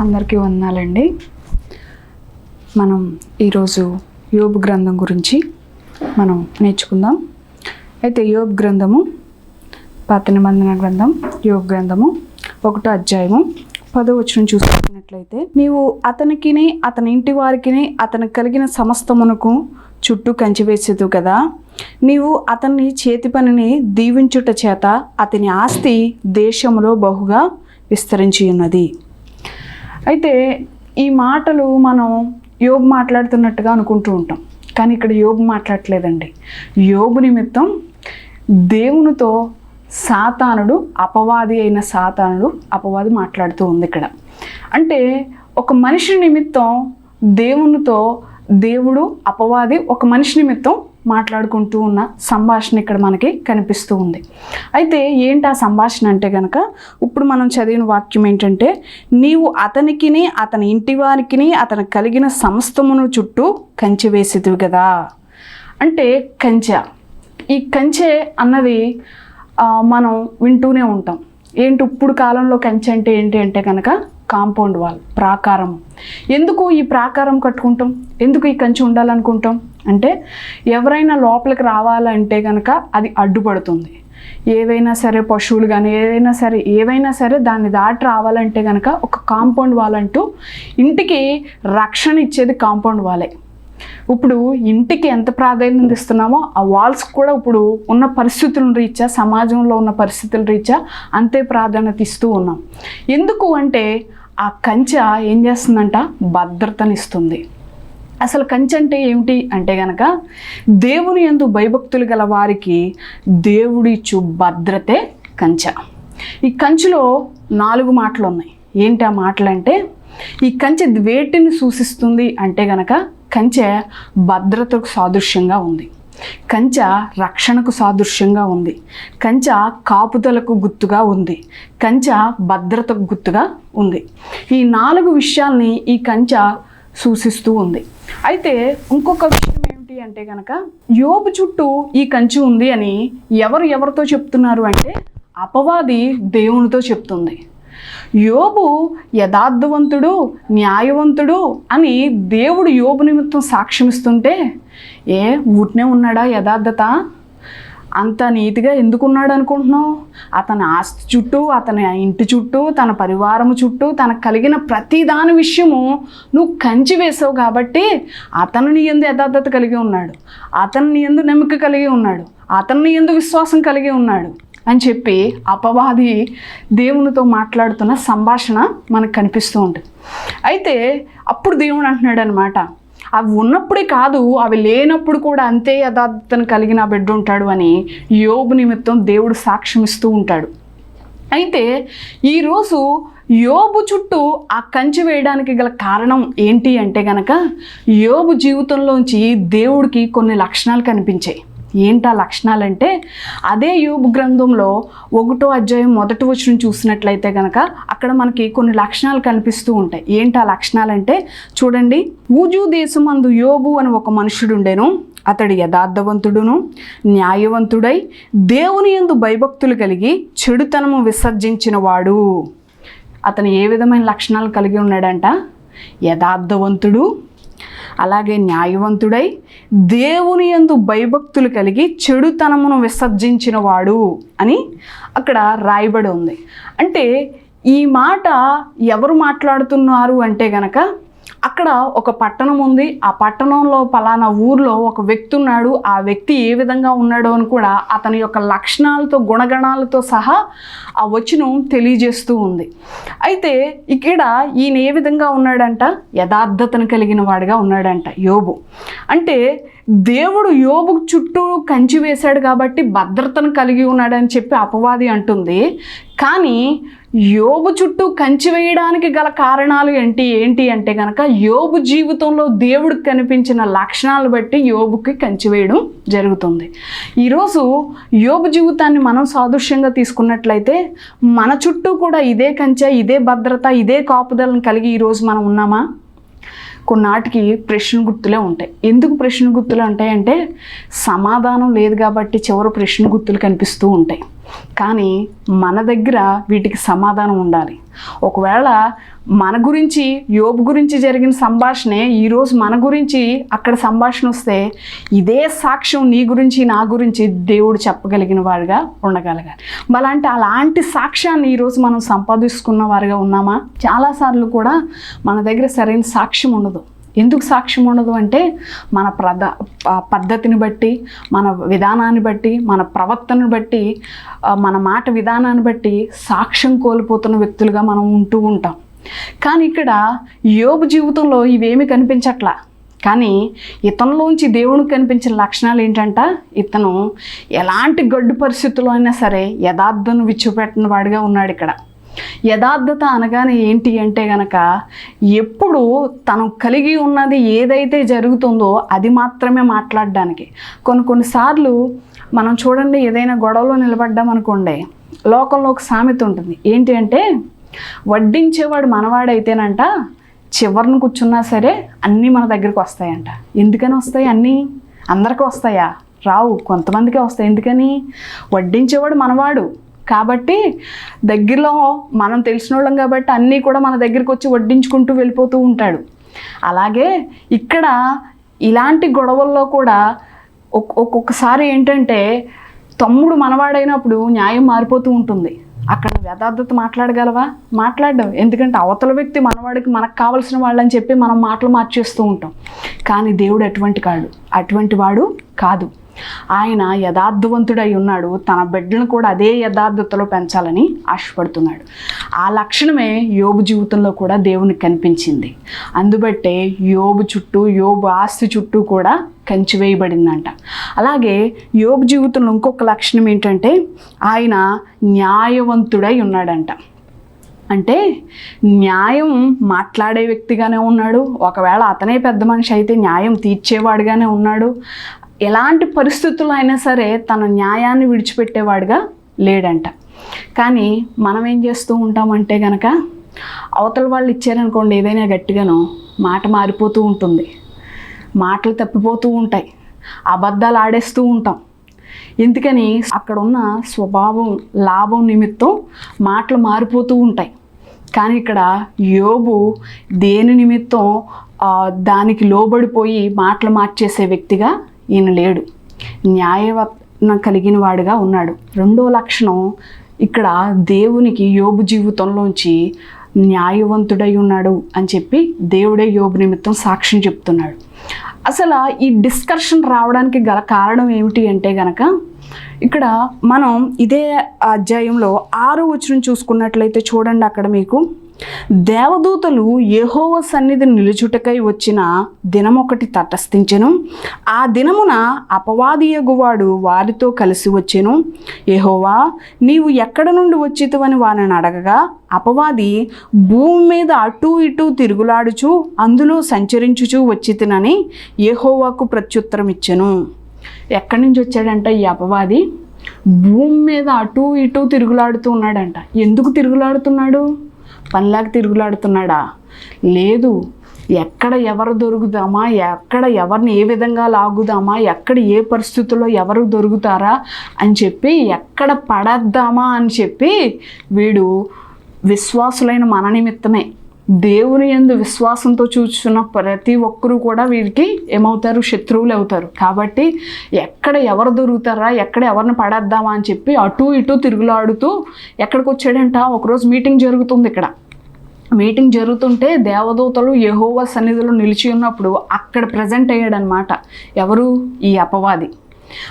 అందరికీ వందాలండి. మనం ఈరోజు యోబు గ్రంథం గురించి మనం నేర్చుకుందాం. అయితే యోగ్ గ్రంథము పాత నిబంధన గ్రంథం యోగ్ గ్రంథము ఒకటో అధ్యాయము పదో వచ్చిన చూసుకున్నట్లయితే నీవు అతనికిని అతని ఇంటి వారికిని అతనికి కలిగిన సమస్తమునకు చుట్టూ కంచివేసేదు కదా? నీవు అతన్ని చేతి పనిని దీవించుట చేత అతని ఆస్తి దేశంలో బహుగా విస్తరించి ఉన్నది అయితే ఈ మాటలు మనం యోగ్ మాట్లాడుతున్నట్టుగా అనుకుంటూ ఉంటాం. కానీ ఇక్కడ యోబు మాట్లాడట్లేదండి. యోబు నిమిత్తం దేవునితో సాతానుడు అపవాది అయిన సాతానుడు అపవాది మాట్లాడుతూ ఉంది ఇక్కడ. అంటే ఒక మనిషి నిమిత్తం దేవునితో దేవుడు అపవాది ఒక మనిషి నిమిత్తం మాట్లాడుకుంటూ ఉన్న సంభాషణ ఇక్కడ మనకి కనిపిస్తూ ఉంది. అయితే ఏంటి ఆ సంభాషణ అంటే కనుక ఇప్పుడు మనం చదివిన వాక్యం ఏంటంటే నీవు అతనికిని అతని ఇంటి వారికిని అతను కలిగిన సమస్తమును చుట్టూ కంచె వేసేదివి కదా అంటే కంచె. ఈ కంచె అన్నది మనం వింటూనే ఉంటాం. ఏంటి ఇప్పుడు కాలంలో కంచె అంటే ఏంటి అంటే కనుక కాంపౌండ్ వాల్ ప్రాకారం. ఎందుకు ఈ ప్రాకారం కట్టుకుంటాం? ఎందుకు ఈ కంచె ఉండాలనుకుంటాం? అంటే ఎవరైనా లోపలికి రావాలంటే కనుక అది అడ్డుపడుతుంది. ఏవైనా సరే పశువులు కానీ ఏవైనా సరే ఏవైనా సరే దాన్ని దాటి రావాలంటే కనుక ఒక కాంపౌండ్ వాల్ అంటూ ఇంటికి రక్షణ ఇచ్చేది కాంపౌండ్ వాలే. ఇప్పుడు ఇంటికి ఎంత ప్రాధాన్యత ఇస్తున్నామో ఆ వాల్స్ కూడా ఇప్పుడు ఉన్న పరిస్థితుల రీత్యా సమాజంలో ఉన్న పరిస్థితుల రీత్యా అంతే ప్రాధాన్యత ఇస్తూ ఉన్నాం. ఎందుకు అంటే ఆ కంచె ఏం చేస్తుందంట? భద్రతనిస్తుంది. అసలు కంచె అంటే ఏమిటి అంటే గనక దేవుని యందు భయభక్తులు గల వారికి దేవుడిచ్చు భద్రతే కంచె. ఈ కంచులో నాలుగు మాటలు ఉన్నాయి ఏంటి ఆ మాటలు అంటే ఈ కంచె వేటిని సూచిస్తుంది అంటే గనక కంచె భద్రతకు సాదృశ్యంగా ఉంది. కంచె రక్షణకు సాదృశ్యంగా ఉంది. కంచె కాపుదలకు గుర్తుగా ఉంది. కంచె భద్రతకు గుర్తుగా ఉంది. ఈ నాలుగు విషయాల్ని ఈ కంచె సూచిస్తూ ఉంది. అయితే ఇంకొక విషయం ఏమిటి అంటే కనుక యోబు చుట్టూ ఈ కంచి ఉంది అని ఎవరు ఎవరితో చెప్తున్నారు అంటే అపవాది దేవునితో చెప్తుంది. యోబు యథార్థవంతుడు న్యాయవంతుడు అని దేవుడు యోబు నిమిత్తం సాక్ష్యమిస్తుంటే ఏ ఊటినే ఉన్నాడా యథార్థత? అంత నీతిగా ఎందుకున్నాడు అనుకుంటున్నావు? అతని ఆస్తి చుట్టూ అతని ఇంటి చుట్టూ తన పరివారం చుట్టూ తనకు కలిగిన ప్రతి దాని విషయము నువ్వు కంచి వేసావు కాబట్టి అతను నీ ఎందు యథార్థత కలిగి ఉన్నాడు. అతను నీ ఎందు నమ్మిక కలిగి ఉన్నాడు. అతను నీ ఎందు విశ్వాసం కలిగి ఉన్నాడు అని చెప్పి అపవాది దేవునితో మాట్లాడుతున్న సంభాషణ మనకు కనిపిస్తూ ఉంటుంది. అయితే అప్పుడు దేవుడు అంటున్నాడు అనమాట అవి ఉన్నప్పుడే కాదు అవి లేనప్పుడు కూడా అంతే యథార్థతను కలిగిన బిడ్డ ఉంటాడు అని యోబు నిమిత్తం దేవుడు సాక్ష్యం ఇస్తూ ఉంటాడు. అయితే ఈరోజు యోబు చుట్టూ ఆ కంచి వేయడానికి గల కారణం ఏంటి అంటే గనక యోబు జీవితంలోంచి దేవుడికి కొన్ని లక్షణాలు కనిపించాయి. ఏంటా లక్షణాలంటే అదే యూబ్ గ్రంథంలో ఒకటో అధ్యాయం మొదటి వచ్చిన చూసినట్లయితే కనుక అక్కడ మనకి కొన్ని లక్షణాలు కనిపిస్తూ ఉంటాయి. ఏంటా లక్షణాలంటే చూడండి ఊజు దేశమందు యోబు అని ఒక మనుషుడు ఉండేను అతడు యథార్థవంతుడును న్యాయవంతుడై దేవుని యందు భయభక్తులు కలిగి చెడుతనము విసర్జించిన వాడు అతను ఏ విధమైన లక్షణాలు కలిగి ఉన్నాడంట? యథార్థవంతుడు అలాగే న్యాయవంతుడై దేవుని యందు భయభక్తులు కలిగి చెడుతనమును విసర్జించిన వాడు అని అక్కడ రాయబడి ఉంది. అంటే ఈ మాట ఎవరు మాట్లాడుతున్నారు అంటే గనక అక్కడ ఒక పట్టణం ఉంది. ఆ పట్టణంలో పలానా ఊర్లో ఒక వ్యక్తి ఉన్నాడు. ఆ వ్యక్తి ఏ విధంగా ఉన్నాడో అని కూడా అతని యొక్క లక్షణాలతో గుణగణాలతో సహా ఆ వచనం తెలియజేస్తూ ఉంది. అయితే ఇక్కడ ఈయన ఏ విధంగా ఉన్నాడంట? యథార్థతను కలిగిన వాడిగా ఉన్నాడంట యోబు. అంటే దేవుడు యోబు చుట్టూ కంచి వేశాడు కాబట్టి భద్రతను కలిగి ఉన్నాడని చెప్పి అపవాది అంటుంది. కానీ యోబు చుట్టూ కంచి వేయడానికి గల కారణాలు ఏంటి? ఏంటి అంటే కనుక యోబు జీవితంలో దేవుడికి కనిపించిన లక్షణాలు బట్టి యోబుకి కంచి వేయడం జరుగుతుంది. ఈరోజు యోబు జీవితాన్ని మనం సాదృశ్యంగా తీసుకున్నట్లయితే మన చుట్టూ కూడా ఇదే కంచె ఇదే భద్రత ఇదే కాపుదలను కలిగి ఈరోజు మనం ఉన్నామా? కొన్నాటికి ప్రశ్న గుర్తులే ఉంటాయి. ఎందుకు ప్రశ్న గుర్తులు ఉంటాయంటే సమాధానం లేదు కాబట్టి చివరి ప్రశ్న గుర్తులు కనిపిస్తూ ఉంటాయి. కానీ మన దగ్గర వీటికి సమాధానం ఉండాలి. ఒకవేళ మన గురించి యోబు గురించి జరిగిన సంభాషణే ఈరోజు మన గురించి అక్కడ సంభాషణ వస్తే ఇదే సాక్ష్యం నీ గురించి నా గురించి దేవుడు చెప్పగలిగిన వాడిగా ఉండగలగాలి. అలాంటి అలాంటి సాక్ష్యాన్ని ఈరోజు మనం సంపాదించుకున్న వారిగా ఉన్నామా? చాలాసార్లు కూడా మన దగ్గర సరైన సాక్ష్యం ఉండదు. ఎందుకు సాక్ష్యం ఉండదు అంటే మన ప్రద పద్ధతిని బట్టి మన విధానాన్ని బట్టి మన ప్రవర్తనను బట్టి మన మాట విధానాన్ని బట్టి సాక్ష్యం కోల్పోతున్న వ్యక్తులుగా మనం ఉంటూ ఉంటాం. కానీ ఇక్కడ యోబు జీవితంలో ఇవేమి కనిపించట్లా. కానీ ఇతనిలోంచి దేవునికి కనిపించిన లక్షణాలు ఏంటంట? ఇతను ఎలాంటి గడ్డు పరిస్థితుల్లో అయినా సరే యథార్థను విచ్చిపెట్టిన వాడిగా ఉన్నాడు ఇక్కడ. యథార్థత అనగానే ఏంటి అంటే గనక ఎప్పుడు తను కలిగి ఉన్నది ఏదైతే జరుగుతుందో అది మాత్రమే మాట్లాడడానికి. కొన్ని కొన్నిసార్లు మనం చూడండి ఏదైనా గొడవలో నిలబడ్డాం అనుకోండి లోకంలో ఒక సామెత ఉంటుంది. ఏంటి అంటే వడ్డించేవాడు మనవాడైతేనంట చివరిని కూర్చున్నా సరే అన్నీ మన దగ్గరికి వస్తాయంట. ఎందుకని వస్తాయి అన్నీ? అందరికీ వస్తాయా? రావు కొంతమందికే వస్తాయి. ఎందుకని? వడ్డించేవాడు మనవాడు. కాబట్టి దగ్గరలో మనం తెలిసిన వాళ్ళం కాబట్టి అన్నీ కూడా మన దగ్గరికి వచ్చి వడ్డించుకుంటూ వెళ్ళిపోతూ ఉంటాడు. అలాగే ఇక్కడ ఇలాంటి గొడవల్లో కూడా ఒక్కొక్కసారి ఏంటంటే తమ్ముడు మనవాడైనప్పుడు న్యాయం మారిపోతూ ఉంటుంది. అక్కడ యథార్థత మాట్లాడగలవా? మాట్లాడడం. ఎందుకంటే అవతల వ్యక్తి మనవాడికి మనకు కావలసిన వాళ్ళని చెప్పి మనం మాటలు మార్చేస్తూ ఉంటాం. కానీ దేవుడు అటువంటి కాడు. అటువంటి వాడు కాదు. ఆయన యథార్థవంతుడై ఉన్నాడు. తన బిడ్డలను కూడా అదే యథార్థతలో పెంచాలని ఆశపడుతున్నాడు. ఆ లక్షణమే యోబు జీవితంలో కూడా దేవునికి కనిపించింది. అందుబట్టే యోబు చుట్టూ యోబు ఆస్తి చుట్టూ కూడా కంచి వేయబడిందంట అలాగే యోబు జీవితంలో ఇంకొక లక్షణం ఏంటంటే ఆయన న్యాయవంతుడై ఉన్నాడంట. అంటే న్యాయం మాట్లాడే వ్యక్తిగానే ఉన్నాడు. ఒకవేళ అతనే పెద్ద మనిషి అయితే న్యాయం తీర్చేవాడుగానే ఉన్నాడు. ఎలాంటి పరిస్థితుల్లో అయినా సరే తన న్యాయాన్ని విడిచిపెట్టేవాడుగా లేడంట. కానీ మనం ఏం చేస్తూ ఉంటామంటే గనక అవతల వాళ్ళు ఇచ్చారనుకోండి ఏదైనా గట్టిగానో మాట మారిపోతూ ఉంటుంది. మాటలు తప్పిపోతూ ఉంటాయి. అబద్ధాలు ఆడేస్తూ ఉంటాం. ఎందుకని? అక్కడ ఉన్న స్వభావం లాభం నిమిత్తం మాటలు మారిపోతూ ఉంటాయి. కానీ ఇక్కడ యోబు దేని నిమిత్తం దానికి లోబడిపోయి మాటలు మార్చేసే వ్యక్తిగా ఈయన లేడు. న్యాయవత్న కలిగిన వాడుగా ఉన్నాడు. రెండో లక్షణం ఇక్కడ దేవునికి యోబు జీవితంలోంచి న్యాయవంతుడై ఉన్నాడు అని చెప్పి దేవుడే యోబు నిమిత్తం సాక్ష్యం చెప్తున్నాడు. అసలు ఈ డిస్కషన్ రావడానికి గల కారణం ఏమిటి అంటే గనక ఇక్కడ మనం ఇదే అధ్యాయంలో ఆరో వచనం చూసుకున్నట్లయితే చూడండి అక్కడ మీకు. దేవదూతలు యహోవ సన్నిధిని నిలుచుటకై వచ్చిన దినమొకటి తటస్థించెను. ఆ దినమున అపవాది ఎగువాడు వారితో కలిసి వచ్చెను. యహోవా నీవు ఎక్కడ నుండి వచ్చితవని వారిని అడగగా అపవాది భూమి మీద అటూ ఇటూ తిరుగులాడుచు అందులో సంచరించుచూ వచ్చితినని యహోవాకు ప్రత్యుత్తరం ఇచ్చెను ఎక్కడి నుంచి వచ్చాడంట ఈ అపవాది? భూమి మీద అటూ ఇటూ తిరుగులాడుతూ ఉన్నాడంట. ఎందుకు తిరుగులాడుతున్నాడు? పనిలాగా తిరుగులాడుతున్నాడా? లేదు. ఎక్కడ ఎవరు దొరుకుదామా? ఎక్కడ ఎవరిని ఏ విధంగా లాగుదామా? ఎక్కడ ఏ పరిస్థితుల్లో ఎవరు దొరుకుతారా? అని చెప్పి ఎక్కడ పడద్దామా అని చెప్పి వీడు విశ్వాసులైన మన నిమిత్తమే. దేవుని ఎందు విశ్వాసంతో చూస్తున్న ప్రతి ఒక్కరూ కూడా వీరికి ఏమవుతారు? శత్రువులు అవుతారు. కాబట్టి ఎక్కడ ఎవరు దొరుకుతారా? ఎక్కడ ఎవరిని పడేద్దామా అని చెప్పి అటు ఇటు తిరుగులాడుతూ ఎక్కడికి వచ్చాడంట ఒకరోజు మీటింగ్ జరుగుతుంది ఇక్కడ. మీటింగ్ జరుగుతుంటే దేవదూతలు యెహోవా సన్నిధిలో నిలిచి ఉన్నప్పుడు అక్కడ ప్రజెంట్ అయ్యాడనమాట ఎవరు? ఈ అపవాది.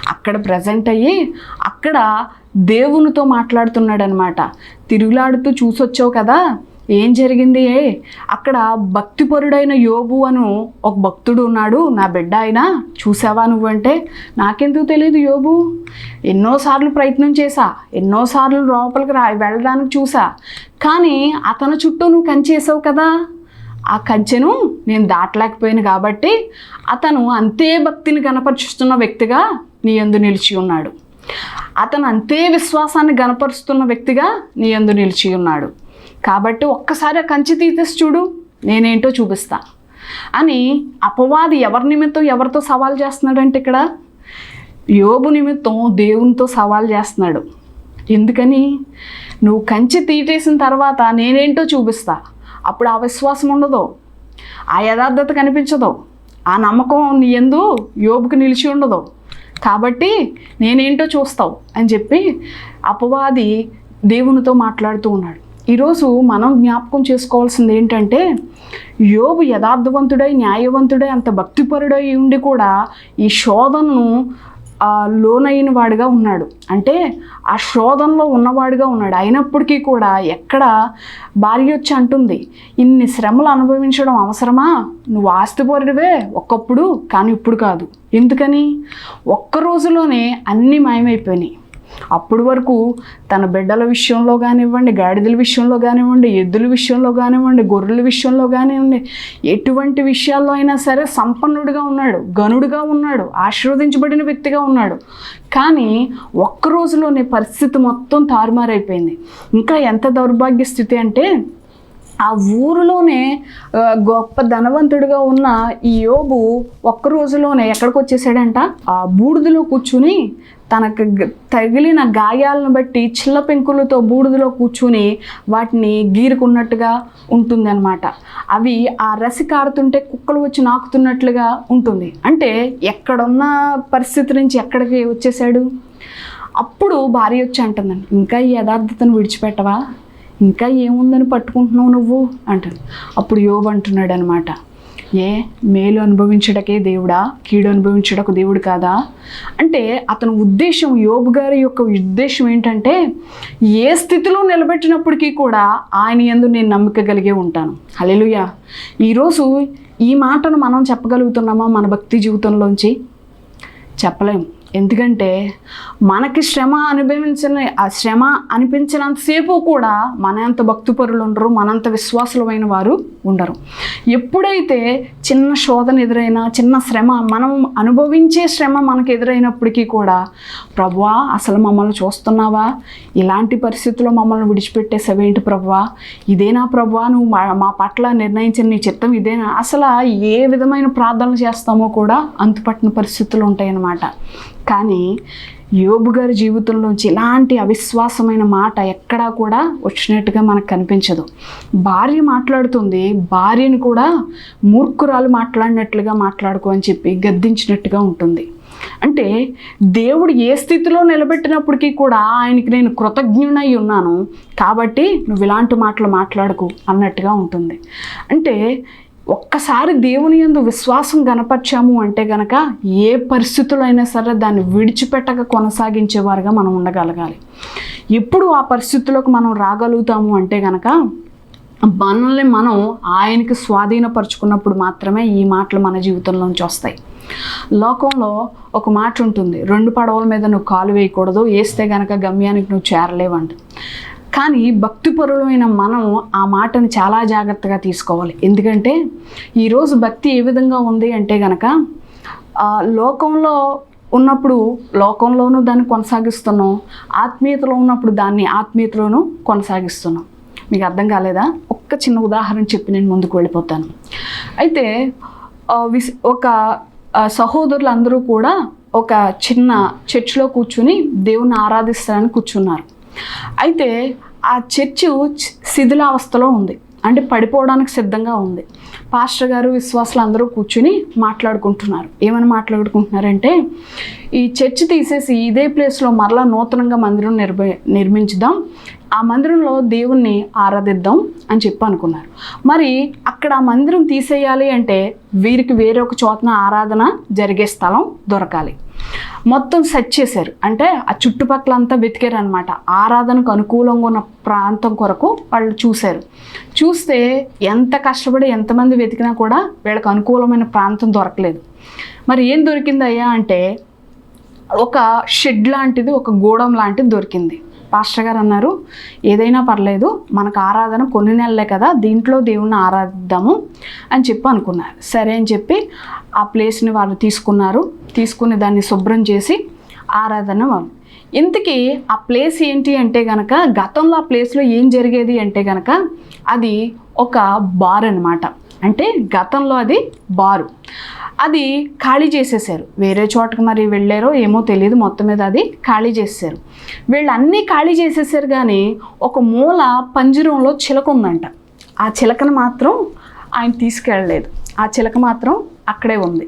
అక్కడ ప్రజెంట్ అయ్యి అక్కడ దేవునితో మాట్లాడుతున్నాడనమాట తిరుగులాడుతూ చూసొచ్చావు కదా? ఏం జరిగింది? అక్కడ భక్తిపరుడైన యోబు అను ఒక భక్తుడు ఉన్నాడు. నా బిడ్డ అయినా చూసావా నువ్వంటే? నాకెందుకు తెలియదు యోబు. ఎన్నోసార్లు ప్రయత్నం చేశా. ఎన్నోసార్లు లోపలికి రా వెళ్ళడానికి చూసా కానీ అతని చుట్టూ నువ్వు కంచేసావు కదా. ఆ కంచెను నేను దాటలేకపోయాను కాబట్టి అతను అంతే భక్తిని కనపరుచుతున్న వ్యక్తిగా నీ యందు నిలిచి ఉన్నాడు. అతను అంతే విశ్వాసాన్ని గనపరుస్తున్న వ్యక్తిగా నీ యందు నిలిచి ఉన్నాడు. కాబట్టి ఒక్కసారి కంచి తీసేసి చూడు నేనేంటో చూపిస్తా. అని అపవాది ఎవరి నిమిత్తం ఎవరితో సవాల్ చేస్తున్నాడంటే ఇక్కడ? యోబు నిమిత్తం దేవునితో సవాల్ చేస్తున్నాడు. ఎందుకని? నువ్వు కంచి తీటేసిన తర్వాత నేనేంటో చూపిస్తా. అప్పుడు ఆ విశ్వాసం ఉండదు. ఆ యథార్థత కనిపించదు. ఆ నమ్మకం నీ ఎందు యోబుకు నిలిచి ఉండదు. కాబట్టి నేనేంటో చూస్తావు అని చెప్పి అపవాది దేవునితో మాట్లాడుతూ ఉన్నాడు. ఈరోజు మనం జ్ఞాపకం చేసుకోవాల్సింది ఏంటంటే యోబు యథార్థవంతుడై న్యాయవంతుడై అంత భక్తిపరుడై ఉండి కూడా ఈ శోధనను లోనైన వాడిగా ఉన్నాడు. అంటే ఆ శోధనలో ఉన్నవాడిగా ఉన్నాడు. అయినప్పటికీ కూడా ఎక్కడ భార్య వచ్చి అంటుంది ఇన్ని శ్రమలు అనుభవించడం అవసరమా? నువ్వు ఆస్తిపరుడివే? ఒకప్పుడు కానీ ఇప్పుడు కాదు. ఎందుకని? ఒక్క రోజులోనే అన్నీ మాయమైపోయినాయి. అప్పటి వరకు తన బిడ్డల విషయంలో కానివ్వండి గాడిదల విషయంలో కానివ్వండి ఎద్దుల విషయంలో కానివ్వండి గొర్రెల విషయంలో కానివ్వండి ఎటువంటి విషయాల్లో అయినా సరే సంపన్నుడిగా ఉన్నాడు గనుడుగా ఉన్నాడు ఆశీర్వదించబడిన వ్యక్తిగా ఉన్నాడు. కానీ ఒక్క రోజులోనే పరిస్థితి మొత్తం తారుమారైపోయింది. ఇంకా ఎంత దౌర్భాగ్య స్థితి అంటే ఆ ఊరిలోనే గొప్ప ధనవంతుడిగా ఉన్న ఈ యోబు ఒక్క రోజులోనే ఎక్కడికి వచ్చేసాడంట? ఆ బూడిదలో కూర్చుని తనకు తగిలిన గాయాలను బట్టి చిల్ల పెంకులతో బూడిదలో కూర్చుని వాటిని గీరుకున్నట్టుగా ఉంటుందన్నమాట. అవి ఆ రసి కారుతుంటే కుక్కలు వచ్చి నాకుతున్నట్లుగా ఉంటుంది. అంటే ఎక్కడున్న పరిస్థితి నుంచి ఎక్కడికి వచ్చేసాడు అప్పుడు భార్య వచ్చి అంటుందండి ఇంకా ఈ యథార్థతను విడిచిపెట్టవా? ఇంకా ఏముందని పట్టుకుంటున్నావు నువ్వు? అంటుంది. అప్పుడు యోబు అంటున్నాడు అనమాట ఏ మేలు అనుభవించడకే దేవుడా? కీడు అనుభవించడకు దేవుడు కాదా? అంటే అతని ఉద్దేశం యోబు గారి యొక్క ఉద్దేశం ఏంటంటే ఏ స్థితిలో నిలబెట్టినప్పటికీ కూడా ఆయన యందు నేను నమ్మిక కలిగే ఉంటాను. హలెలుయా ఈరోజు ఈ మాటను మనం చెప్పగలుగుతున్నామా మన భక్తి జీవితంలోంచి? చెప్పలేం. ఎందుకంటే మనకి శ్రమ అనుభవించిన ఆ శ్రమ అనిపించినంతసేపు కూడా మనంత భక్తిపరులు ఉండరు మనంత విశ్వాసులమైన వారు ఉండరు. ఎప్పుడైతే చిన్న శోధన ఎదురైనా చిన్న శ్రమ మనం అనుభవించే శ్రమ మనకు ఎదురైనప్పటికీ కూడా ప్రభువా అసలు మమ్మల్ని చూస్తున్నావా? ఇలాంటి పరిస్థితుల్లో మమ్మల్ని విడిచిపెట్టేసావేంటి ప్రభువా ఇదేనా ప్రభువా నువ్వు మా మా పట్ల నిర్ణయించిన నీ చిత్తం ఇదేనా? అసలు ఏ విధమైన ప్రార్థనలు చేస్తామో కూడా అంతుపట్టిన పరిస్థితులు ఉంటాయన్నమాట. కానీ యోబు గారి జీవితంలోంచి ఇలాంటి అవిశ్వాసమైన మాట ఎక్కడా కూడా వచ్చినట్టుగా మనకు కనిపించదు. భార్య మాట్లాడుతుంది భార్యను కూడా మూర్ఖురాలు మాట్లాడినట్లుగా మాట్లాడుకో అని చెప్పి గద్దించినట్టుగా ఉంటుంది. అంటే దేవుడు ఏ స్థితిలో నిలబెట్టినప్పటికీ కూడా ఆయనకి నేను కృతజ్ఞునై ఉన్నాను కాబట్టి నువ్వు ఇలాంటి మాటలు మాట్లాడకు అన్నట్టుగా ఉంటుంది. అంటే ఒక్కసారి దేవుని యందు విశ్వాసం గనపరిచాము అంటే గనక ఏ పరిస్థితులైనా అయినా సరే దాన్ని విడిచిపెట్టక కొనసాగించేవారుగా మనం ఉండగలగాలి. ఎప్పుడు ఆ పరిస్థితులకు మనం రాగలుగుతాము అంటే గనక మనల్ని మనం ఆయనకి స్వాధీనపరుచుకున్నప్పుడు మాత్రమే ఈ మాటలు మన జీవితంలోంచి వస్తాయి. లోకంలో ఒక మాట ఉంటుంది రెండు పడవల మీద నువ్వు కాలు వేయకూడదు వేస్తే గనక గమ్యానికి నువ్వు చేరలేవంట. కానీ భక్తిపరులమైన మనం ఆ మాటను చాలా జాగ్రత్తగా తీసుకోవాలి. ఎందుకంటే ఈరోజు భక్తి ఏ విధంగా ఉంది అంటే గనక లోకంలో ఉన్నప్పుడు లోకంలోనూ దాన్ని కొనసాగిస్తున్నాం. ఆత్మీయతలో ఉన్నప్పుడు దాన్ని ఆత్మీయతలోనూ కొనసాగిస్తున్నాం. మీకు అర్థం కాలేదా? ఒక్క చిన్న ఉదాహరణ చెప్పి నేను ముందుకు వెళ్ళిపోతాను. అయితే విస్ ఒక సహోదరులు సహోదరులందరూ కూడా ఒక చిన్న చర్చిలో కూర్చుని దేవుని ఆరాధిస్తారని కూర్చున్నారు. అయితే ఆ చర్చు శిథిలావస్థలో ఉంది. అంటే పడిపోవడానికి సిద్ధంగా ఉంది. పాస్టర్ గారు విశ్వాసులు అందరూ కూర్చుని మాట్లాడుకుంటున్నారు. ఏమని మాట్లాడుకుంటున్నారంటే ఈ చర్చ్ తీసేసి ఇదే ప్లేస్లో మరలా నూతనంగా మందిరం నిర్మ నిర్మించుదాం. ఆ మందిరంలో దేవుణ్ణి ఆరాధిద్దాం అని చెప్పి అనుకున్నారు. మరి అక్కడ ఆ మందిరం తీసేయాలి అంటే వీరికి వేరొక ఒక చోటన ఆరాధన జరిగే స్థలం దొరకాలి. మొత్తం సెట్ చేశారు. అంటే ఆ చుట్టుపక్కల అంతా వెతికారు అనమాట ఆరాధనకు అనుకూలంగా ఉన్న ప్రాంతం కొరకు వాళ్ళు చూశారు. చూస్తే ఎంత కష్టపడి ఎంతమంది వెతికినా కూడా వీళ్ళకి అనుకూలమైన ప్రాంతం దొరకలేదు. మరి ఏం దొరికిందయ్యా అంటే ఒక షెడ్ లాంటిది ఒక గూడెం లాంటిది దొరికింది. పాస్టర్ గారు అన్నారు ఏదైనా పర్లేదు మనకు ఆరాధన కొన్ని నెలలే కదా దీంట్లో దేవుణ్ణి ఆరాధిద్దాము అని చెప్పి అనుకున్నారు. సరే అని చెప్పి ఆ ప్లేస్ని వాళ్ళు తీసుకున్నారు. తీసుకుని దాన్ని శుభ్రం చేసి ఆరాధన వాళ్ళు ఇంతకీ ఆ ప్లేస్ ఏంటి అంటే గనక గతంలో ఆ ప్లేస్లో ఏం జరిగేది అంటే గనక అది ఒక బార్ అనమాట అంటే గతంలో అది బారు. అది ఖాళీ చేసేసారు. వేరే చోటకి మరి వెళ్ళారో ఏమో తెలియదు. మొత్తం మీద అది ఖాళీ చేసేసారు. వీళ్ళు అన్నీ ఖాళీ చేసేసారు కానీ ఒక మూల పంజరంలో చిలక ఉందంట. ఆ చిలకను మాత్రం ఆయన తీసుకెళ్ళలేదు. ఆ చిలక మాత్రం అక్కడే ఉంది.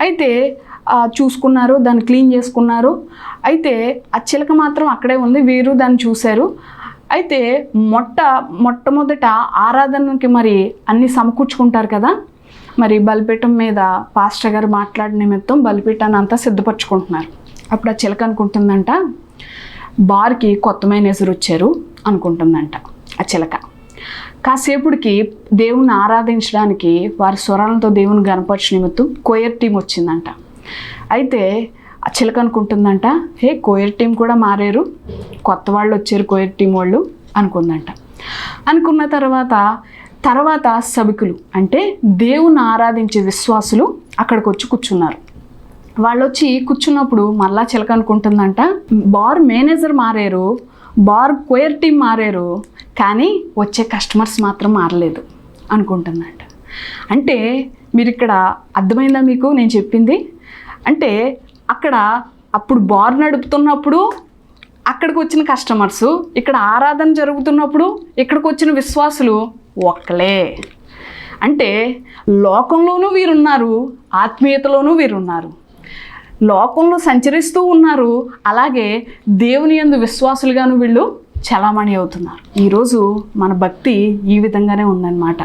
అయితే చూసుకున్నారు దాన్ని క్లీన్ చేసుకున్నారు. అయితే ఆ చిలక మాత్రం అక్కడే ఉంది. వీరు దాన్ని చూశారు. అయితే మొట్ట మొట్టమొదట ఆరాధనకి మరి అన్ని సమకూర్చుకుంటారు కదా? మరి బలిపీఠం మీద పాస్టర్ గారు మాట్లాడిన నిమిత్తం బలిపీఠాన్ని అంతా సిద్ధపరచుకుంటున్నారు. అప్పుడు ఆ చిలక అనుకుంటుందంట బార్కి కొత్త మేనేజర్ వచ్చారు అనుకుంటుందంట ఆ చిలక. కాసేపుడికి దేవుణ్ణి ఆరాధించడానికి వారి స్వరాలతో దేవుని గనపరచు నిమిత్తం కొయర్ టీం వచ్చిందంట. అయితే ఆ చిలక అనుకుంటుందంట హే కోయర్ టీం కూడా మారారు. కొత్త వాళ్ళు వచ్చారు కోయర్ టీం వాళ్ళు అనుకుందంట. అనుకున్న తర్వాత తర్వాత సభికులు అంటే దేవుని ఆరాధించే విశ్వాసులు అక్కడికి వచ్చి కూర్చున్నారు. వాళ్ళు వచ్చి కూర్చున్నప్పుడు మళ్ళా చిలక అనుకుంటుందంట బార్ మేనేజర్ మారారు బార్ కోయర్ టీం మారారు కానీ వచ్చే కస్టమర్స్ మాత్రం మారలేదు అనుకుంటుందంట. అంటే మీరు ఇక్కడ అర్థమైందా మీకు నేను చెప్పింది? అంటే అక్కడ అప్పుడు బార్ నడుపుతున్నప్పుడు అక్కడికి వచ్చిన కస్టమర్స్ ఇక్కడ ఆరాధన జరుగుతున్నప్పుడు ఇక్కడికి వచ్చిన విశ్వాసులు ఒక్కలే. అంటే లోకంలోనూ వీరున్నారు ఆత్మీయతలోనూ వీరున్నారు. లోకంలో సంచరిస్తూ ఉన్నారు అలాగే దేవుని యందు విశ్వాసులుగాను వీళ్ళు చలామణి అవుతున్నారు. ఈరోజు మన భక్తి ఈ విధంగానే ఉందన్నమాట.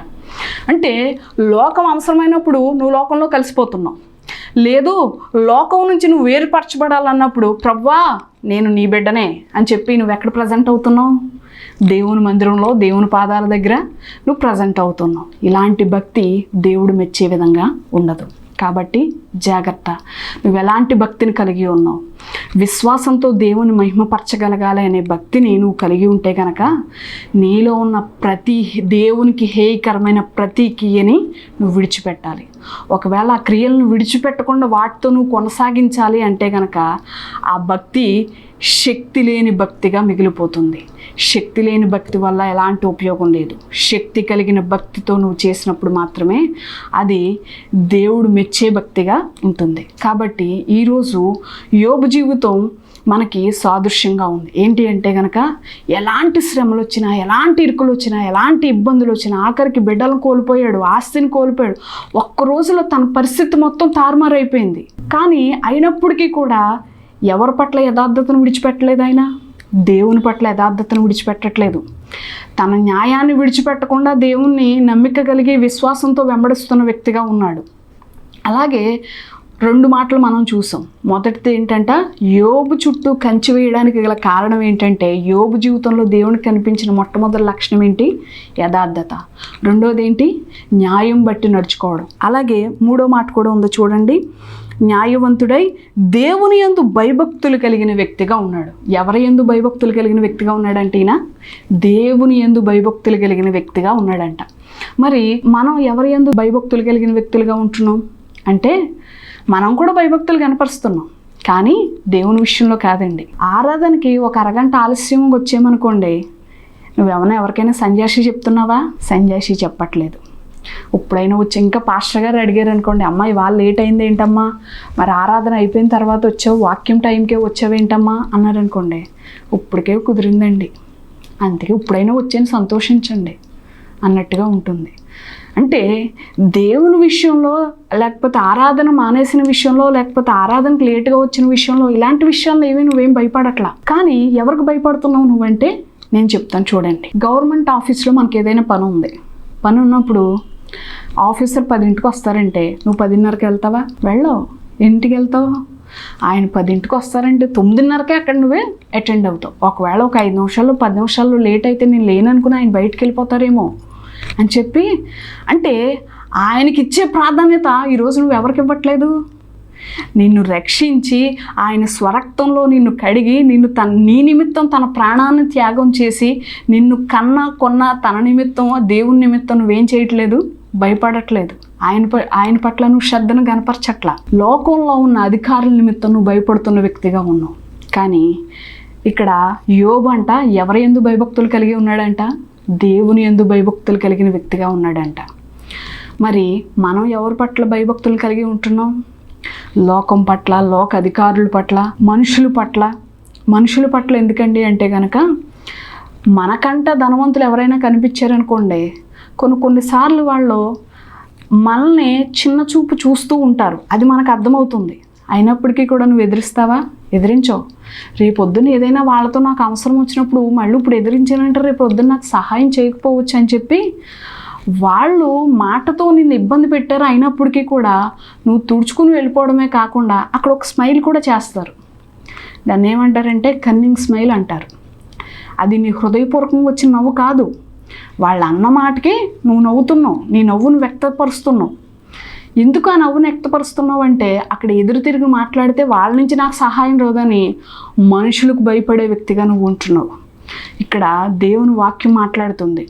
అంటే లోకం అవసరమైనప్పుడు నువ్వు లోకంలో కలిసిపోతున్నావు. లేదు లోకం నుంచి నువ్వు వేరుపరచబడాలన్నప్పుడు ప్రవ్వా నేను నీ బిడ్డనే అని చెప్పి నువ్వు ఎక్కడ ప్రజెంట్ అవుతున్నావు? దేవుని మందిరంలో దేవుని పాదాల దగ్గర నువ్వు ప్రజెంట్ అవుతున్నావు. ఇలాంటి భక్తి దేవుడు మెచ్చే విధంగా ఉండదు. కాబట్టి జాగ్రత్త. నువ్వు ఎలాంటి భక్తిని కలిగి ఉన్నావు? విశ్వాసంతో దేవుని మహిమపరచగలగాలి అనే భక్తిని నువ్వు కలిగి ఉంటే కనుక నీలో ఉన్న ప్రతి దేవునికి హేయకరమైన ప్రతి క్రియని నువ్వు విడిచిపెట్టాలి. ఒకవేళ ఆ క్రియలను విడిచిపెట్టకుండా వాటితో నువ్వు కొనసాగించాలి అంటే కనుక ఆ భక్తి శక్తి లేని భక్తిగా మిగిలిపోతుంది. శక్తి లేని భక్తి వల్ల ఎలాంటి ఉపయోగం లేదు. శక్తి కలిగిన భక్తితో నువ్వు చేసినప్పుడు మాత్రమే అది దేవుడు మెచ్చే భక్తిగా ఉంటుంది. కాబట్టి ఈరోజు యోబు జీవితం మనకి సాదృశ్యంగా ఉంది. ఏంటి అంటే కనుక ఎలాంటి శ్రమలు వచ్చినా ఎలాంటి ఇరుకులు వచ్చినా ఎలాంటి ఇబ్బందులు వచ్చినా ఆఖరికి బిడ్డలను కోల్పోయాడు ఆస్తిని కోల్పోయాడు ఒక్క రోజులో తన పరిస్థితి మొత్తం తారుమారైపోయింది. కానీ అయినప్పటికీ కూడా ఎవరి పట్ల యథార్థతను విడిచిపెట్టలేదు ఆయన? దేవుని పట్ల యథార్థతను విడిచిపెట్టట్లేదు. తన న్యాయాన్ని విడిచిపెట్టకుండా దేవుణ్ణి నమ్మిక కలిగి విశ్వాసంతో వెంబడిస్తున్న వ్యక్తిగా ఉన్నాడు. అలాగే రెండు మాటలు మనం చూసాం. మొదటిది ఏంటంట యోబు చుట్టూ కంచి వేయడానికి గల కారణం ఏంటంటే యోబు జీవితంలో దేవునికి కనిపించిన మొట్టమొదటి లక్షణం ఏంటి? యథార్థత. రెండోది ఏంటి? న్యాయం బట్టి నడుచుకోవడం. అలాగే మూడో మాట కూడా ఉందో చూడండి. న్యాయవంతుడై దేవుని యందు భయభక్తులు కలిగిన వ్యక్తిగా ఉన్నాడు. ఎవరి ఎందు భయభక్తులు కలిగిన వ్యక్తిగా ఉన్నాడంటే ఈయన? దేవుని యందు భయభక్తులు కలిగిన వ్యక్తిగా ఉన్నాడంట. మరి మనం ఎవరి ఎందు భయభక్తులు కలిగిన వ్యక్తులుగా ఉంటున్నాం? అంటే మనం కూడా భయభక్తులు కనపరుస్తున్నాం. కానీ దేవుని విషయంలో కాదండి. ఆరాధనకి ఒక అరగంట ఆలస్యం వచ్చేయమనుకోండి నువ్వేమన్నా ఎవరికైనా సంజాషి చెప్తున్నావా? సంజాషి చెప్పట్లేదు. ఇప్పుడైనా వచ్చి ఇంకా పాస్టర్ గారు అడిగారు అనుకోండి అమ్మాయి వాళ్ళు లేట్ అయింది ఏంటమ్మా? మరి ఆరాధన అయిపోయిన తర్వాత వచ్చావు? వాక్యం టైంకే వచ్చావేంటమ్మా అన్నారు అనుకోండి. ఇప్పటికే కుదిరిందండి. అందుకే ఇప్పుడైనా వచ్చాను సంతోషించండి. అన్నట్టుగా ఉంటుంది. అంటే దేవుని విషయంలో లేకపోతే ఆరాధన మానేసిన విషయంలో లేకపోతే ఆరాధనకు లేటుగా వచ్చిన విషయంలో ఇలాంటి విషయాల్లో ఏమీ నువ్వేం భయపడట్లా? కానీ ఎవరికి భయపడుతున్నావు నువ్వంటే నేను చెప్తాను చూడండి. గవర్నమెంట్ ఆఫీస్లో మనకి ఏదైనా పని ఉంది. పని ఉన్నప్పుడు ఆఫీసర్ పదింటికి వస్తారంటే నువ్వు పదిన్నరకి వెళ్తావా వెళ్ళవు. ఇంటికి వెళ్తావు ఆయన పదింటికి వస్తారంటే తొమ్మిదిన్నరకే అక్కడ నువ్వే అటెండ్ అవుతావు. ఒకవేళ ఒక ఐదు నిమిషాలు పది నిమిషాలు లేట్ అయితే నేను లేననుకుని ఆయన బయటికి వెళ్ళిపోతారేమో అని చెప్పి అంటే ఆయనకి ఇచ్చే ప్రాధాన్యత ఈరోజు నువ్వు ఎవరికి ఇవ్వట్లేదు? నిన్ను రక్షించి ఆయన స్వరక్తంలో నిన్ను కడిగి నిన్ను తన నీ నిమిత్తం తన ప్రాణాన్ని త్యాగం చేసి నిన్ను కన్నా కొన్న తన నిమిత్తం దేవుని నిమిత్తం నువ్వేం చేయట్లేదు? భయపడట్లేదు. ఆయన ఆయన పట్ల నువ్వు శ్రద్ధను కనపరచట్ల లోకంలో ఉన్న అధికారుల నిమిత్తం నువ్వు భయపడుతున్న వ్యక్తిగా ఉన్నావు. కానీ ఇక్కడ యోబు అంట ఎవరి ఎందు భయభక్తులు కలిగి ఉన్నాడంట? దేవుని ఎందు భయభక్తులు కలిగిన వ్యక్తిగా ఉన్నాడంట. మరి మనం ఎవరి పట్ల భయభక్తులు కలిగి ఉంటున్నాం? లోకం పట్ల లోక అధికారుల పట్ల మనుషుల పట్ల. మనుషుల పట్ల ఎందుకండి అంటే కనుక మనకంట ధనవంతులు ఎవరైనా కనిపించారనుకోండి కొన్ని కొన్నిసార్లు వాళ్ళు మనల్ని చిన్న చూపు చూస్తూ ఉంటారు. అది మనకు అర్థమవుతుంది. అయినప్పటికీ కూడా నువ్వు ఎదిరిస్తావా? ఎదిరించవు. రేపొద్దున ఏదైనా వాళ్ళతో నాకు అవసరం వచ్చినప్పుడు మళ్ళీ ఇప్పుడు ఎదిరించానంటే రేపు పొద్దున్న నాకు సహాయం చేయకపోవచ్చు అని చెప్పి వాళ్ళు మాటతో నిన్ను ఇబ్బంది పెట్టారు అయినప్పటికీ కూడా నువ్వు తుడుచుకుని వెళ్ళిపోవడమే కాకుండా అక్కడ ఒక స్మైల్ కూడా చేస్తారు. దాన్ని ఏమంటారంటే కన్నింగ్ స్మైల్ అంటారు. అది నీ హృదయపూర్వకంగా వచ్చిన నవ్వు కాదు. వాళ్ళ అన్న మాటకి నువ్వు నవ్వుతున్నావు. నీ నవ్వును వ్యక్తపరుస్తున్నావు. ఎందుకు ఆ నవ్వును వ్యక్తపరుస్తున్నావు అంటే అక్కడ ఎదురు తిరిగి మాట్లాడితే వాళ్ళ నుంచి నాకు సహాయం రాదని మనుషులకు భయపడే వ్యక్తిగా నువ్వు ఉంటున్నావు. ఇక్కడ దేవుని వాక్యం మాట్లాడుతుంది.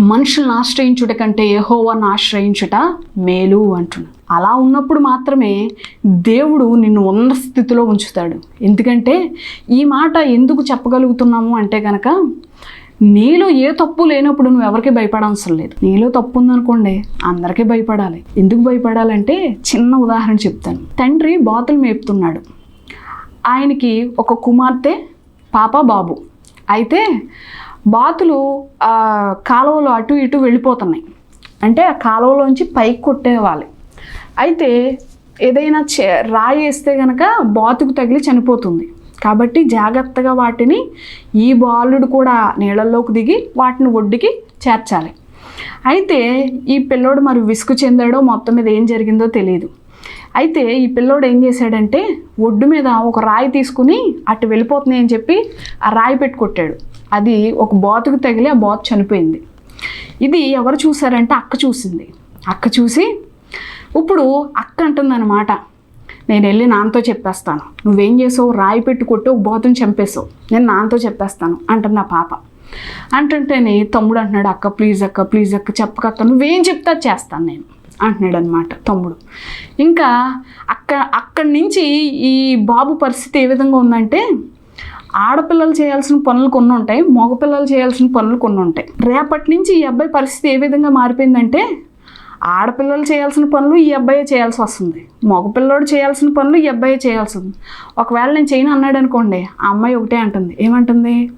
మనుషులను ఆశ్రయించుట కంటే యెహోవాను ఆశ్రయించుట మేలు అంటున్నాడు. అలా ఉన్నప్పుడు మాత్రమే దేవుడు నిన్ను ఉన్న స్థితిలో ఉంచుతాడు. ఎందుకంటే ఈ మాట ఎందుకు చెప్పగలుగుతున్నాము అంటే కనుక నీలో ఏ తప్పు లేనప్పుడు నువ్వు ఎవరికి భయపడవసరం లేదు. నీలో తప్పు ఉందనుకోండి అందరికీ భయపడాలి. ఎందుకు భయపడాలంటే చిన్న ఉదాహరణ చెప్తాను. తండ్రి బాతులు మేపుతున్నాడు. ఆయనకి ఒక కుమార్తె పాప బాబు. అయితే బాతులు కాలువలో అటు ఇటు వెళ్ళిపోతున్నాయి. అంటే ఆ కాలువలోంచి పైకి కొట్టేవాలి అయితే ఏదైనా చే రాయి వేస్తే కనుక బాతుకు తగిలి చనిపోతుంది. కాబట్టి జాగ్రత్తగా వాటిని ఈ బాలుడు కూడా నీళ్ళల్లోకి దిగి వాటిని ఒడ్డుకి చేర్చాలి. అయితే ఈ పిల్లోడు మరి విసుగు చెందాడో మొత్తం మీద ఏం జరిగిందో తెలియదు అయితే ఈ పిల్లోడు ఏం చేశాడంటే ఒడ్డు మీద ఒక రాయి తీసుకుని అటు వెళ్ళిపోతుంది అని చెప్పి ఆ రాయి పెట్టుకొట్టాడు అది ఒక బాతుకు తగిలి ఆ బాతు చనిపోయింది. ఇది ఎవరు చూసారంటే అక్క చూసింది. అక్క చూసి ఇప్పుడు అక్క అంటుందన్నమాట నేను వెళ్ళి నాన్నతో చెప్పేస్తాను. నువ్వేం చేసావు? రాయి పెట్టి కొట్టి ఒక చంపేసావు నేను నాన్నతో చెప్పేస్తాను అంటుంది ఆ పాప. అంటుంటేనే తమ్ముడు అంటున్నాడు అక్క ప్లీజ్ అక్క ప్లీజ్ అక్క చెప్పకక్క నువ్వేం చెప్తే చేస్తాను నేను అంటున్నాడు అనమాట తమ్ముడు. ఇంకా అక్క అక్కడి నుంచి ఈ బాబు పరిస్థితి ఏ విధంగా ఉందంటే ఆడపిల్లలు చేయాల్సిన పనులు కొన్ని ఉంటాయి మగపిల్లలు చేయాల్సిన పనులు కొన్ని ఉంటాయి. రేపటి నుంచి ఈ అబ్బాయి పరిస్థితి ఏ విధంగా మారిపోయిందంటే ఆడపిల్లలు చేయాల్సిన పనులు ఈ అబ్బాయి చేయాల్సి వస్తుంది. మగపిల్లోడు చేయాల్సిన పనులు ఈ అబ్బాయి చేయాల్సి ఉంది ఒకవేళ నేను చేయను అన్నాడు అనుకోండి ఆ అమ్మాయి ఒకటే అంటుంది. ఏమంటుంది?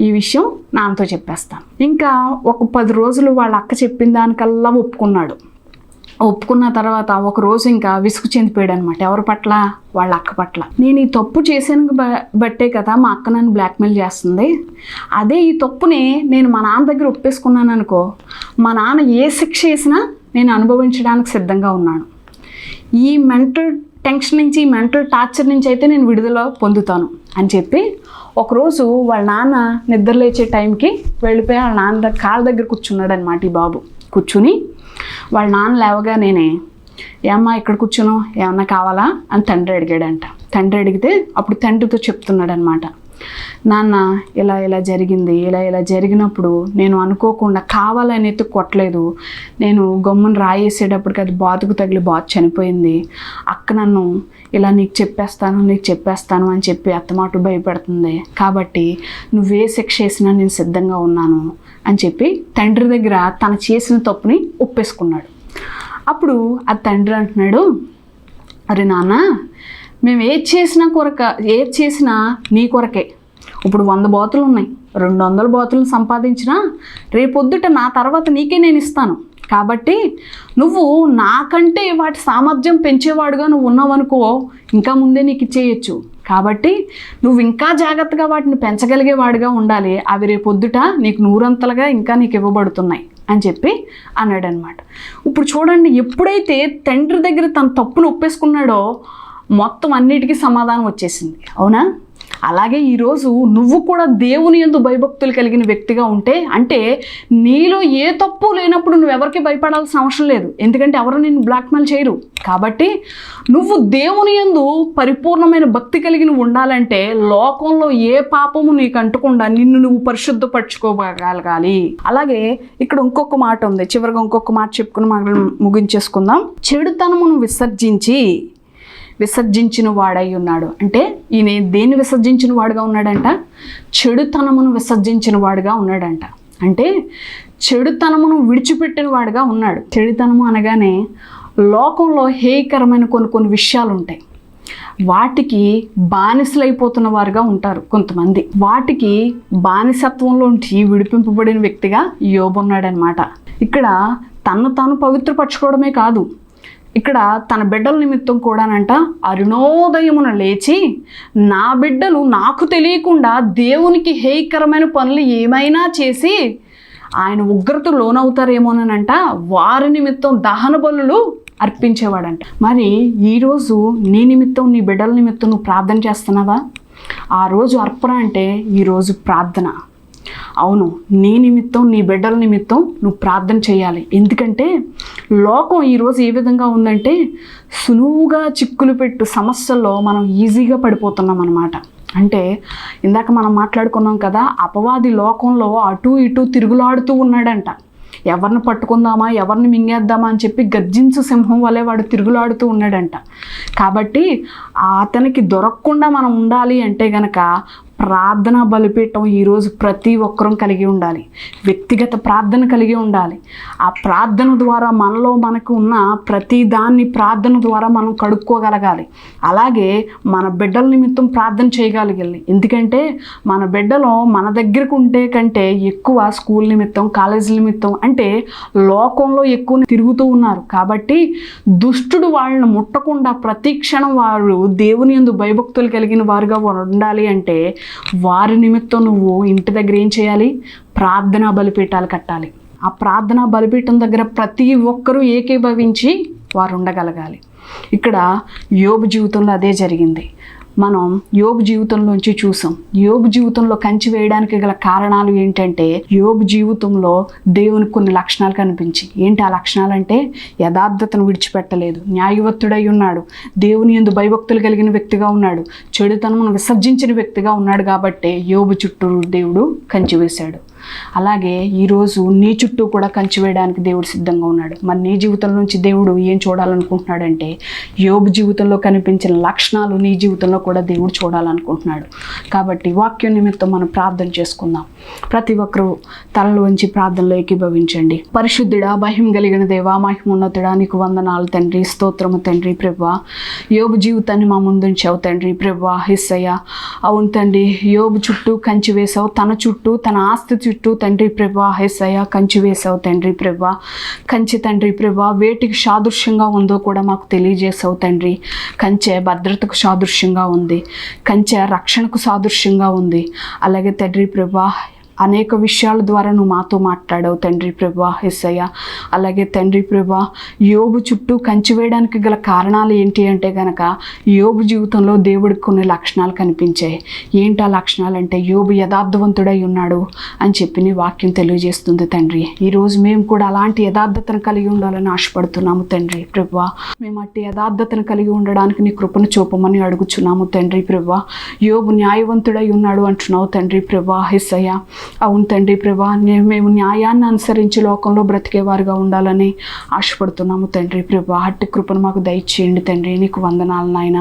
ఈ విషయం నాన్నతో చెప్పేస్తాను ఇంకా ఒక పది రోజులు వాళ్ళ అక్క చెప్పిన దానికల్లా ఒప్పుకున్నాడు. ఒప్పుకున్న తర్వాత ఒక రోజు ఇంకా విసుగు చెందిపోయాడు అనమాట ఎవరి పట్ల? వాళ్ళ అక్క పట్ల. నేను ఈ తప్పు చేసాను బ- బట్టే కదా మా అక్క నన్ను బ్లాక్మెయిల్ చేస్తుంది. అదే ఈ తప్పుని నేను మా నాన్న దగ్గర ఒప్పేసుకున్నాను అనుకో మా నాన్న ఏ శిక్ష వేసినా నేను అనుభవించడానికి సిద్ధంగా ఉన్నాను. ఈ మెంటల్ టెన్షన్ నుంచి ఈ మెంటల్ టార్చర్ నుంచి అయితే నేను విడుదల పొందుతాను అని చెప్పి ఒకరోజు వాళ్ళ నాన్న నిద్రలేచే టైంకి వెళ్ళిపోయి వాళ్ళ నాన్న కాళ్ళ దగ్గర కూర్చున్నాడు అనమాట ఈ బాబు. కూర్చుని వాళ్ళ నాన్న లేవగా నేనే ఏమ్మా ఇక్కడ కూర్చున్నావు? ఏమన్నా కావాలా? అని తండ్రి అడిగాడంట. తండ్రి అడిగితే అప్పుడు తండ్రితో చెప్తున్నాడనమాట నాన్న ఇలా ఇలా జరిగింది ఇలా ఇలా జరిగినప్పుడు నేను అనుకోకుండా కావాలని ఎత్తు కొట్టలేదు. నేను గమ్మున రాయేసేటప్పటికి అది బాతుకు తగిలి బాతు చనిపోయింది. అక్క నన్ను ఇలా నీకు చెప్పేస్తాను నీకు చెప్పేస్తాను అని చెప్పి అత్తమాట భయపెడుతుంది. కాబట్టి నువ్వే శిక్ష వేసినా నేను సిద్ధంగా ఉన్నాను అని చెప్పి తండ్రి దగ్గర తను చేసిన తప్పుని ఒప్పేసుకున్నాడు. అప్పుడు ఆ తండ్రి అంటున్నాడు అరే నాన్న మేము ఏది చేసినా కొరక ఏది చేసినా నీ కొరకే. ఇప్పుడు వంద బాతులు ఉన్నాయి రెండు వందల బాతులు సంపాదించినా రేపొద్దుట నా తర్వాత నీకే నేను ఇస్తాను. కాబట్టి నువ్వు నాకంటే వాటి సామర్థ్యం పెంచేవాడుగా నువ్వు ఉన్నావనుకో ఇంకా ముందే నీకు ఇచ్చేయచ్చు. కాబట్టి నువ్వు ఇంకా జాగ్రత్తగా వాటిని పెంచగలిగేవాడుగా ఉండాలి. అవి రేపొద్దుట నీకు నూరంతలుగా ఇంకా నీకు ఇవ్వబడుతున్నాయి అని చెప్పి అన్నాడు అనమాట ఇప్పుడు చూడండి ఎప్పుడైతే తండ్రి దగ్గర తన తప్పును ఒప్పేసుకున్నాడో మొత్తం అన్నిటికీ సమాధానం వచ్చేసింది. అవునా? అలాగే ఈరోజు నువ్వు కూడా దేవుని ఎందు భయభక్తులు కలిగిన వ్యక్తిగా ఉంటే అంటే నీలో ఏ తప్పు లేనప్పుడు నువ్వు ఎవరికి భయపడాల్సిన అవసరం లేదు. ఎందుకంటే ఎవరు నేను బ్లాక్మెయిల్ చేయరు. కాబట్టి నువ్వు దేవుని ఎందు పరిపూర్ణమైన భక్తి కలిగిన ఉండాలంటే లోకంలో ఏ పాపము నీకు అంటకుండా నిన్ను నువ్వు పరిశుద్ధపరచుకోగలగాలి. అలాగే ఇక్కడ ఇంకొక మాట ఉంది. చివరిగా ఇంకొక మాట చెప్పుకుని మనం ముగించేసుకుందాం. చెడుతనమును విసర్జించి విసర్జించిన వాడై ఉన్నాడు. అంటే ఈయన దేన్ని విసర్జించిన వాడుగా ఉన్నాడంట? చెడుతనమును విసర్జించిన వాడుగా ఉన్నాడంట. అంటే చెడుతనమును విడిచిపెట్టిన వాడుగా ఉన్నాడు. చెడుతనము అనగానే లోకంలో హేయకరమైన కొన్ని కొన్ని విషయాలు ఉంటాయి వాటికి బానిసలైపోతున్న వారుగా ఉంటారు కొంతమంది. వాటికి బానిసత్వంలోంచి విడిపింపబడిన వ్యక్తిగా యోబున్నాడనమాట ఇక్కడ తను తాను పవిత్రపరచుకోవడమే కాదు ఇక్కడ తన బిడ్డల నిమిత్తం కూడానంట అరుణోదయమున లేచి నా బిడ్డలు నాకు తెలియకుండా దేవునికి హేయకరమైన పనులు ఏమైనా చేసి ఆయన ఉగ్రత లోనవుతారేమోననంట వారి నిమిత్తం దహన బలులు అర్పించేవాడంట. మరి ఈరోజు నీ నిమిత్తం నీ బిడ్డల నిమిత్తం నువ్వు ప్రార్థన చేస్తున్నావా? ఆ రోజు అర్పణ అంటే ఈరోజు ప్రార్థన. అవును నీ నిమిత్తం నీ బిడ్డల నిమిత్తం నువ్వు ప్రార్థన చేయాలి. ఎందుకంటే లోకం ఈరోజు ఏ విధంగా ఉందంటే సులువుగా చిక్కులు పెట్టు సమస్యల్లో మనం ఈజీగా పడిపోతున్నాం అనమాట అంటే ఇందాక మనం మాట్లాడుకున్నాం కదా అపవాది లోకంలో అటు ఇటు తిరుగులాడుతూ ఉన్నాడంట. ఎవరిని పట్టుకుందామా ఎవరిని మింగేద్దామా అని చెప్పి గర్జించు సింహం వలె వాడు తిరుగులాడుతూ ఉన్నాడంట. కాబట్టి అతనికి దొరకకుండా మనం ఉండాలి అంటే గనక ప్రార్థన బలిపీఠం ఈరోజు ప్రతి ఒక్కరూ కలిగి ఉండాలి. వ్యక్తిగత ప్రార్థన కలిగి ఉండాలి. ఆ ప్రార్థన ద్వారా మనలో మనకు ఉన్న ప్రతి దాన్ని ప్రార్థన ద్వారా మనం కడుక్కోగలగాలి. అలాగే మన బిడ్డల నిమిత్తం ప్రార్థన చేయగలగాలి. ఎందుకంటే మన బిడ్డలు మన దగ్గరకు ఉంటే కంటే ఎక్కువ స్కూల్ నిమిత్తం కాలేజీ నిమిత్తం అంటే లోకంలో ఎక్కువ తిరుగుతూ ఉన్నారు. కాబట్టి దుష్టుడు వాళ్ళని ముట్టకుండా ప్రతి క్షణం వారు దేవుని యందు భయభక్తులు కలిగిన వారుగా ఉండాలి అంటే వారి నిమిత్తం నువ్వు ఇంటి దగ్గర ఏం చేయాలి? ప్రార్థనా బలిపీఠాలు కట్టాలి. ఆ ప్రార్థనా బలిపీఠం దగ్గర ప్రతి ఒక్కరూ ఏకీభవించి వారు ఉండగలగాలి. ఇక్కడ యోబు జీవితంలో అదే జరిగింది. మనం యోబు జీవితంలోంచి చూసాం. యోబు జీవితంలో కంచి వేయడానికి గల కారణాలు ఏంటంటే యోబు జీవితంలో దేవునికి కొన్ని లక్షణాలు కనిపించి ఏంటి ఆ లక్షణాలు అంటే యథార్థతను విడిచిపెట్టలేదు. న్యాయవత్తుడై ఉన్నాడు. దేవుని ఎందు భయభక్తులు కలిగిన వ్యక్తిగా ఉన్నాడు. చెడుతనమును విసర్జించిన వ్యక్తిగా ఉన్నాడు కాబట్టే యోబు చుట్టూ దేవుడు కంచి వేశాడు. అలాగే ఈరోజు నీ చుట్టూ కూడా కంచి వేయడానికి దేవుడు సిద్ధంగా ఉన్నాడు. మరి నీ జీవితం నుంచి దేవుడు ఏం చూడాలనుకుంటున్నాడంటే యోబు జీవితంలో కనిపించిన లక్షణాలు నీ జీవితంలో కూడా దేవుడు చూడాలనుకుంటున్నాడు. కాబట్టి వాక్యం నిమిత్తం మనం ప్రార్థన చేసుకుందాం. ప్రతి ఒక్కరూ తలలు వంచి ప్రార్థనలో ఏకీభవించండి. పరిశుద్ధుడా భయం కలిగిన దేవా మహిమోన్నతుడా నీకు వందనాలు తండ్రి స్తోత్రము తండ్రి ప్రభా యోబు జీవితాన్ని మా ముందుంచావు తండ్రి ప్రభా హిస్సయ్య అవును తండ్రి యోబు చుట్టూ కంచి వేసావు తన చుట్టూ తన ఆస్తి చుట్టూ తండ్రి ప్రభా హిస్సయ్య కంచి వేసావు తండ్రి ప్రభా. కంచి తండ్రి ప్రభా వేటికి సాదృశ్యంగా ఉందో కూడా మాకు తెలియజేసావు తండ్రి. కంచె భద్రతకు సాదృశ్యంగా ఉంది. కంచె రక్షణకు సాదృశ్యంగా ఉంది. అలాగే తండ్రి ప్రభా అనేక విషయాల ద్వారా నువ్వు మాతో మాట్లాడావు తండ్రి ప్రభా ఎస్సయ్య అలాగే తండ్రి ప్రభా యోబు చుట్టూ కంచి వేయడానికి గల కారణాలు ఏంటి అంటే గనక యోబు జీవితంలో దేవుడికి కొన్ని లక్షణాలు కనిపించాయి. ఏంటి ఆ లక్షణాలు అంటే యోబు యథార్థవంతుడై ఉన్నాడు అని చెప్పి నీ వాక్యం తెలియజేస్తుంది తండ్రి. ఈరోజు మేము కూడా అలాంటి యథార్థతను కలిగి ఉండాలని ఆశపడుతున్నాము తండ్రి ప్రభా. మేము అట్టి యథార్థతను కలిగి ఉండడానికి నీ కృపను చూపమని అడుగుచున్నాము తండ్రి ప్రభా. యోబు న్యాయవంతుడై ఉన్నాడు అంటున్నావు తండ్రి ప్రభా హిస్సయ్య అవును తండ్రి ప్రభా మేము న్యాయాన్ని అనుసరించి లోకంలో బ్రతికేవారుగా ఉండాలని ఆశపడుతున్నాము తండ్రి ప్రభా. అట్టి కృపను మాకు దయచేయండి తండ్రి నీకు వందనాలు నాయన.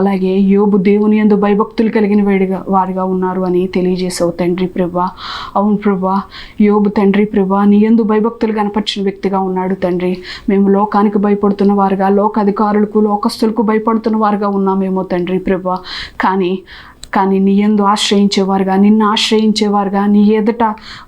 అలాగే యోబు దేవుని యందు భయభక్తులు కలిగిన వేడిగా వారిగా ఉన్నారు అని తెలియజేసావు తండ్రి ప్రభా. అవును ప్రభా యోబు తండ్రి ప్రభా నీ యందు భయభక్తులు కనపరిచిన వ్యక్తిగా ఉన్నాడు తండ్రి. మేము లోకానికి భయపడుతున్న వారుగా లోక అధికారులకు లోకస్తులకు భయపడుతున్న వారుగా ఉన్నామేమో తండ్రి ప్రభా. కానీ కానీ నీ ఎందు ఆశ్రయించేవారుగా నిన్ను ఆశ్రయించేవారుగా నీ ఎదుట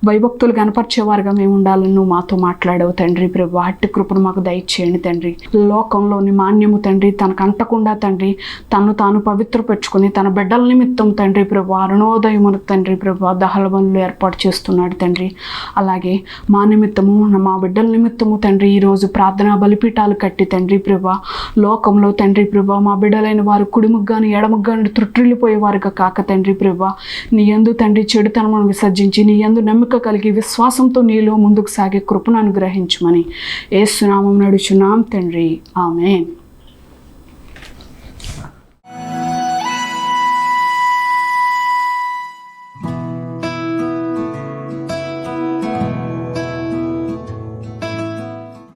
భయభక్తులు కనపరిచేవారుగా మేము ఉండాలని నువ్వు మాతో మాట్లాడవు తండ్రి ప్రభు. వాటి కృపను మాకు దయచేయండి తండ్రి. లోకంలోని మాన్యము తండ్రి తనకు అంటకుండా తండ్రి తను తాను పవిత్ర పెట్టుకుని తన బిడ్డల నిమిత్తం తండ్రి ప్రభు అరుణోదయమును తండ్రి ప్రభు దహల బనులు ఏర్పాటు చేస్తున్నాడు తండ్రి. అలాగే మా నిమిత్తము మా బిడ్డల నిమిత్తము తండ్రి ఈరోజు ప్రార్థనా బలిపీఠాలు కట్టి తండ్రి ప్రభా లోకంలో తండ్రి ప్రభా మా బిడ్డలైన వారు కుడిముగ్గాను ఎడముగ్గాను త్రుట్టిల్లిపోయేవారుగా కాక తండ్రి ప్రభా నీ యందు తండ్రి చెడుతనమును విసర్జించి నీ యందు నమ్మిక కలిగి విశ్వాసంతో నీలో ముందుకు సాగే కృపను అనుగ్రహించమని ఏసునామం నడుచున్నాం తండ్రి. ఆమె